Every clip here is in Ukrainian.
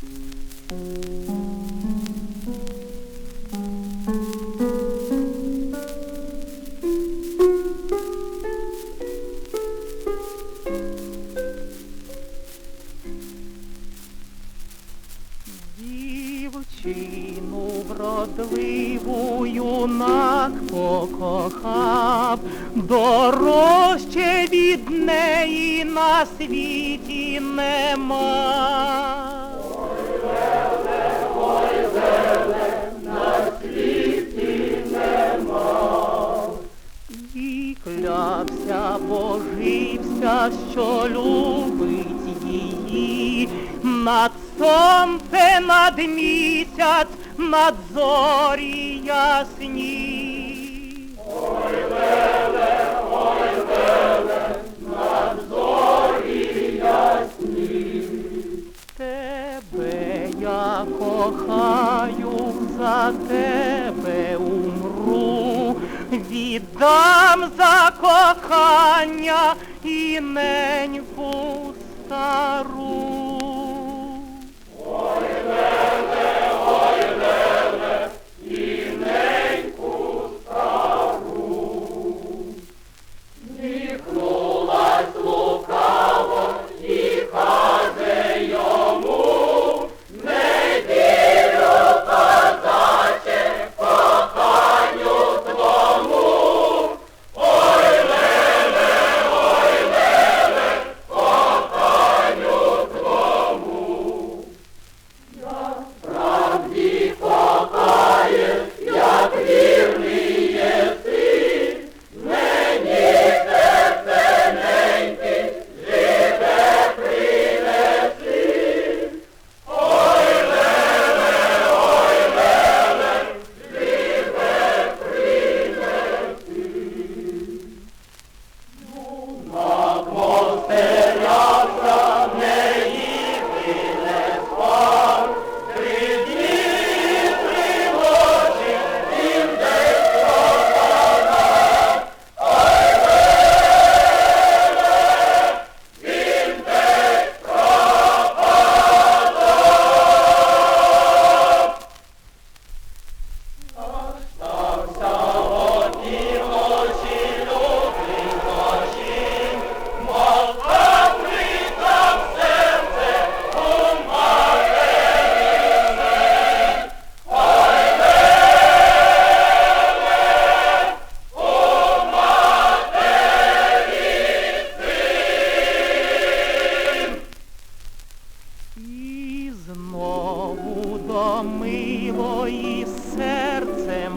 Дівчину вродливу юнак покохав, дорожче від неї на світі нема. Клявся, божився, що любить її, над сонце, над місяць, над зорі ясні. Тебе тебе умру, віддам за кохання і неньку стару.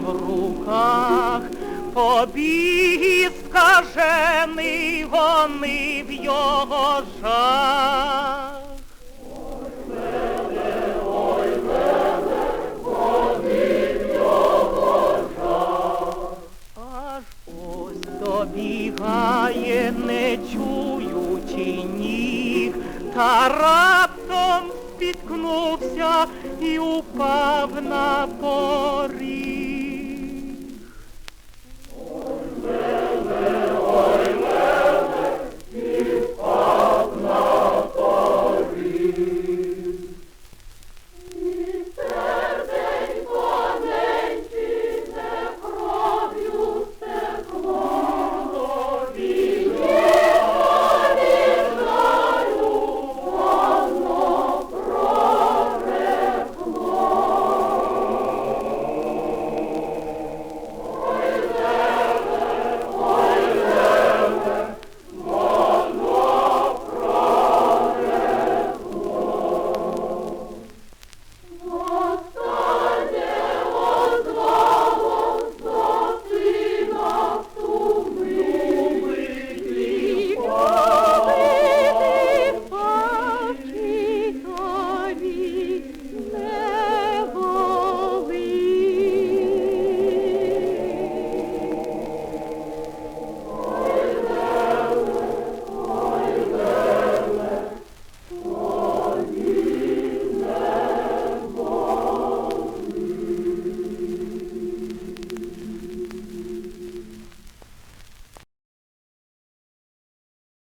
В руках побіг скажений вони в його жах. Добігає, не чуючи ніг, та раптом спіткнувся і упав на поріг.